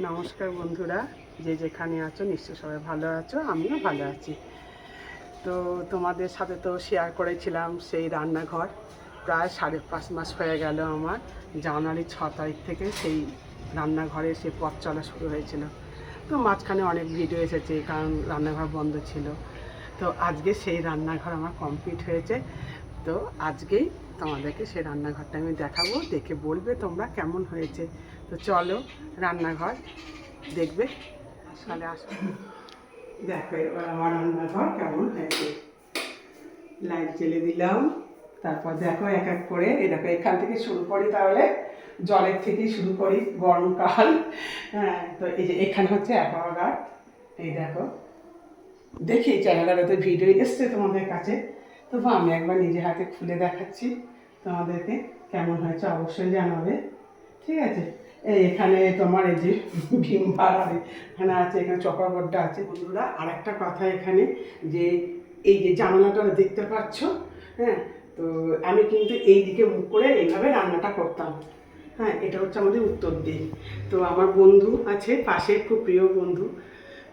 নমস্কার বন্ধুরা, যে যেখানে আছো নিশ্চয় সবাই ভালো আছো, আমিও ভালো আছি। তো তোমাদের সাথে তো শেয়ার করেছিলাম সেই রান্নাঘর, প্রায় সাড়ে পাঁচ মাস হয়ে গেল আমার, জানুয়ারি ছ তারিখ থেকে সেই রান্নাঘরে সে পথ চলা শুরু হয়েছিল। তো মাঝখানে অনেক ভিডিও এসেছে কারণ রান্নাঘর বন্ধ ছিল। তো আজকে সেই রান্নাঘর আমার কমপ্লিট হয়েছে। তো আজকেই তোমাদেরকে সেই রান্নাঘরটা আমি দেখাবো, দেখে বলবে তোমরা কেমন হয়েছে। তো চলো রান্নাঘর দেখবে। তাহলে আসো। দেখো, এবার আমার রান্নাঘর কেমন হয়েছে। লাইট জ্বেলে দিলাম, তারপর দেখো এক এক করে, এই দেখো, এখান থেকে শুরু করি তাহলে, জলের থেকেই শুরু করি, গরমকাল। হ্যাঁ তো এই যে এখানে হচ্ছে অ্যাকোয়াগার্ড এই দেখো। দেখি চ্যানেলের ভিডিও এসছে তোমাদের কাছে। তবু আমি একবার নিজে হাতে খুলে দেখাচ্ছি। তোমাদেরকে কেমন হয়েছে অবশ্যই জানাবে। ঠিক আছে? এই এখানে তোমার এই যে ভীম আর এখানে আছে, এখানে চক্রবর্ডা আছে। বন্ধুরা আর একটা কথা এখানে যে এই যে জানালাটা দেখতে পাচ্ছ হ্যাঁ তো আমি কিন্তু এই দিকে মুখ করে এইভাবে রান্নাটা করতাম। হ্যাঁ এটা হচ্ছে আমাদের উত্তর দিক তো আমার বন্ধু আছে পাশে খুব প্রিয় বন্ধু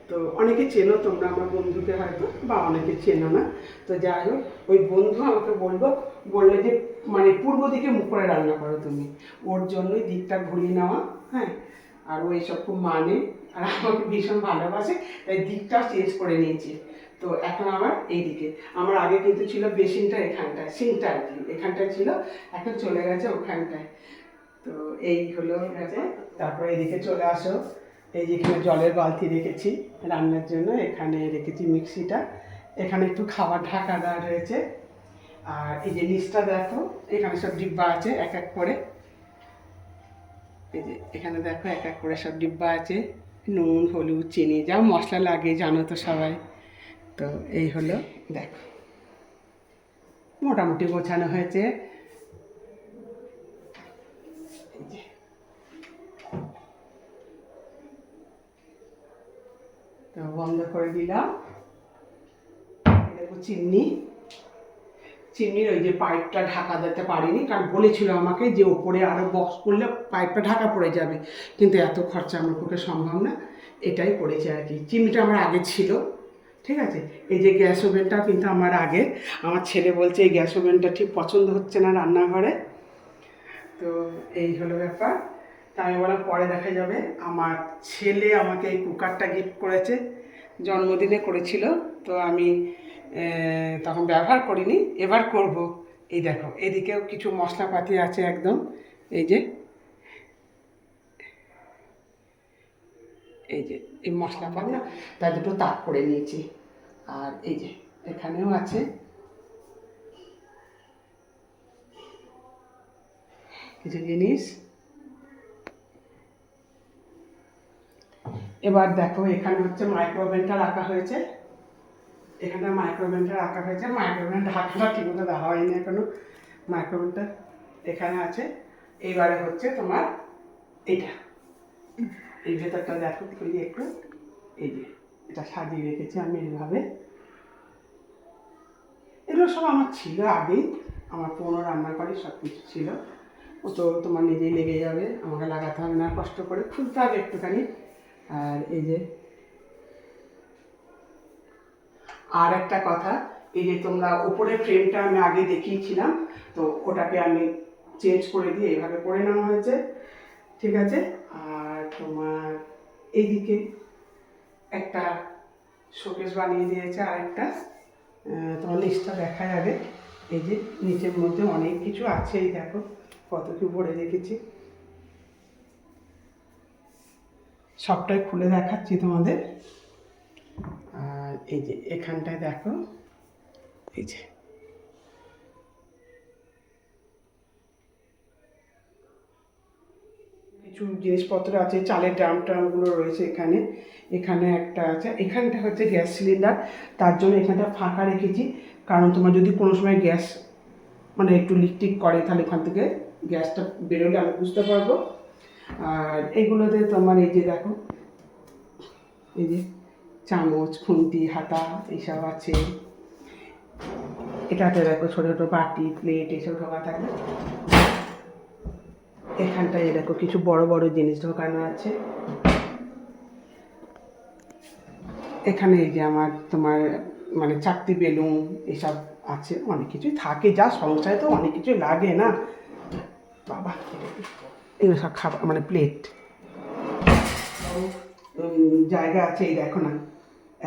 তো অনেকে চেনো তোমরা আমার বন্ধুকে হয়তো, বা অনেকে চেনো না। তো যাই হোক, ওই বন্ধু আমাকে বলব বললে যে মানে পূর্ব দিকে মুখ করে রান্না করো তুমি। ওর জন্যই দিকটা ঘুরিয়ে নেওয়া হ্যাঁ? আর ও এইসব খুব মানে আর আমাকে ভীষণ ভালোবাসে, তাই দিকটা চেঞ্জ করে নিয়েছি। তো এখন আমার এইদিকে। আমার আগে কিন্তু ছিল বেসিনটা এখানটায়, সিংটা আর কি, এখানটায় ছিল, এখন চলে গেছে ওখানটায়। তো এই হলো তারপরে এদিকে চলে আসো। এই যে এখানে জলের বালতি রেখেছি, রান্নার জন্য এখানে রেখেছি মিক্সিটা। এখানে একটু খাবার ঢাকা দেওয়া রয়েছে। আর এই যে নিচটা দেখো, এখানে সব ডিব্বা আছে এক এক করে। এই যে এখানে দেখো এক এক করে সব ডিব্বা আছে। নুন, হলুদ, চিনি, যা মশলা লাগে, জানো তো সবাই। তো এই হলো, দেখো। মোটামুটি গোছানো হয়েছে। এই যে বন্ধ করে দিলাম। দেখো চিমনি। চিমনির ওই যে পাইপটা ঢাকা দিতে পারিনি, কারণ বলেছিল আমাকে যে ওপরে আরও বক্স করলে পাইপটা ঢাকা পড়ে যাবে। কিন্তু এত খরচা আমার পক্ষে সম্ভব না, এটাই করেছে আর কি। চিমনিটা আমার আগে ছিল, ঠিক আছে? এই যে গ্যাস ওভেনটা কিন্তু আমার আগে। আমার ছেলে বলছে, এই গ্যাস ওভেনটা ঠিক পছন্দ হচ্ছে না রান্নাঘরে। তো এই হলো ব্যাপার। তা আমি বললাম পরে দেখা যাবে। আমার ছেলে আমাকে এই কুকারটা গিফট করেছে, জন্মদিনে করেছিল। তো আমি তখন ব্যবহার করিনি, এবার করব। এই দেখো, এদিকেও কিছু মশলাপাতি আছে একদম। এই যে এই যে, এই মশলাপাতি। তাই দুটো তাক করে নিয়েছি। আর এই যে, এখানেও আছে। কিছু জিনিস। এবার দেখো এখানে হচ্ছে মাইক্রোওভেনটা রাখা হয়েছে। এখানে মাইক্রোওভেনটা রাখা হয়েছে। মাইক্রোওভেন ঢাকাটা ঠিকমতো দেওয়া হয়নি এখনও। মাইক্রোওভেনটা এখানে আছে। এইবারে হচ্ছে তোমার এটা এই ভেতরটা দেখো খুলি একটু। এই যে, এটা সাজিয়ে রেখেছি আমি এইভাবে। এগুলো সব আমার ছিল আগেই। আমার পুরোনো রান্নাঘরে সব কিছু ছিল। ও তো তোমার নিজেই লেগে যাবে। আমাকে লাগাতে হবে না, কষ্ট করে খুলতে হবে একটুখানি। আর এই যে, আর একটা কথা, এই যে তোমরা উপরের ফ্রেমটা আমি আগে দেখিয়েছিলাম, তো ওটাকে আমি চেঞ্জ করে দিয়ে এভাবে করে নেওয়া হয়েছে, ঠিক আছে? আর তোমার এইদিকে একটা শোকেস বানিয়ে দিয়েছে আর একটা তোমার লিস্টটা দেখা যাবে এই যে, নিচের মধ্যে অনেক কিছু আছে এই দেখো, কত কি ভরে রেখেছি। সবটাই খুলে দেখাচ্ছি তোমাদের। আর এই যে এখানটায় দেখো, এই যে। কিছু জিনিসপত্র আছে, চালের ড্রাম ট্রামগুলো রয়েছে এখানে। এখানে একটা আছে, এখানটা হচ্ছে গ্যাস সিলিন্ডার। তার জন্য এখানটা ফাঁকা রেখেছি। কারণ তোমার যদি কোনো সময় গ্যাস মানে একটু লিকটিক করে, তাহলে ওখান থেকে গ্যাসটা বেরোলে আমি বুঝতে পারব। আর এগুলোতে তোমার এই যে দেখো, এই যে চামচ, খুন্তি, হাতা এইসব আছে। এটাতে দেখো ছোটো ছোটো বাটি প্লেট এইসব ঢোকা থাকবে এখানটায় দেখো কিছু বড় বড় জিনিস ঢোকানো আছে। এখানে এই যে আমার তোমার মানে চারটি বেলুন এসব আছে, অনেক কিছুই থাকে। যা সংসারে তো অনেক কিছু লাগে না। বাবা এগুলো সব খাবার মানে প্লেট জায়গা আছে, এই দেখো না,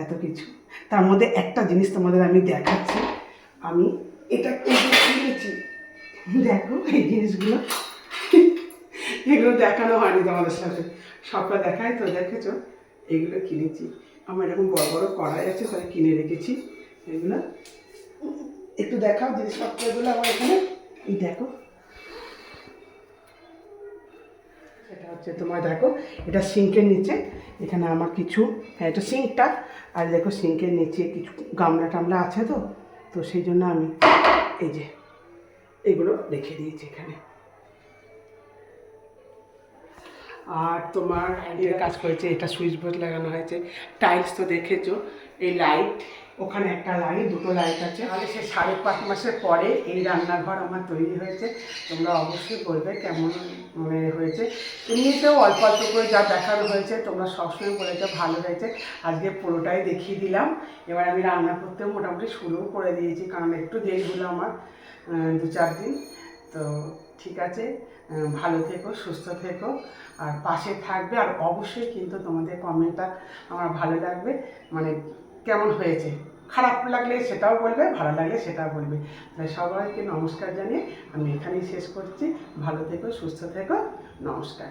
এত কিছু। তার মধ্যে একটা জিনিস তোমাদের আমি দেখাচ্ছি। আমি এটা কিনেছি দেখো এই জিনিসগুলো। এগুলো দেখানো হয়নি তোমাদের সাথে। সবটা দেখায় তো, দেখেছ? এগুলো কিনেছি। আমার এরকম বড় বড় কড়াই আছে, তাই কিনে রেখেছি। এগুলো একটু দেখাও জিনিসপত্রগুলো আমার এখানে। এই দেখো এটা হচ্ছে তোমার দেখো এটা সিঙ্কের নিচে এখানে আমার কিছু হ্যাঁ এটা সিঙ্কটা আর দেখো সিঙ্কের নিচে কিছু গামলা টামলা আছে তো তো সেই জন্য আমি এই যে এগুলো রেখে দিয়েছি এখানে। আর তোমার এর কাজ করেছে এটা সুইচ বোর্ড লাগানো হয়েছে। টাইলস তো দেখেছ এই লাইট ওখানে একটা লাইট দুটো লাইট আছে। তাহলে সে সাড়ে পাঁচ মাসের পরে এই রান্নাঘর আমার তৈরি হয়েছে তোমরা অবশ্যই বলবে কেমন মানে হয়েছে। এমনিতেও অল্প অল্প করে যা দেখানো হয়েছে, তোমরা সবসময় বলেছ ভালো হয়েছে। আজকে পুরোটাই দেখিয়ে দিলাম। এবার আমি রান্না করতেও মোটামুটি শুরুও করে দিয়েছি, কারণ একটু দেরি হলো আমার দু চার দিন। তো ঠিক আছে ভালো থেকো, সুস্থ থেকো। আর পাশে থাকবে, আর অবশ্যই কিন্তু তোমাদের কমেন্টটা আমার ভালো লাগবে। মানে কেমন হয়েছে? খারাপ লাগলে সেটাও বলবে, ভালো লাগলে সেটাও বলবে। তাই সবাইকে নমস্কার জানিয়ে আমি এখানেই শেষ করছি। ভালো থেকো, সুস্থ থেকো, নমস্কার।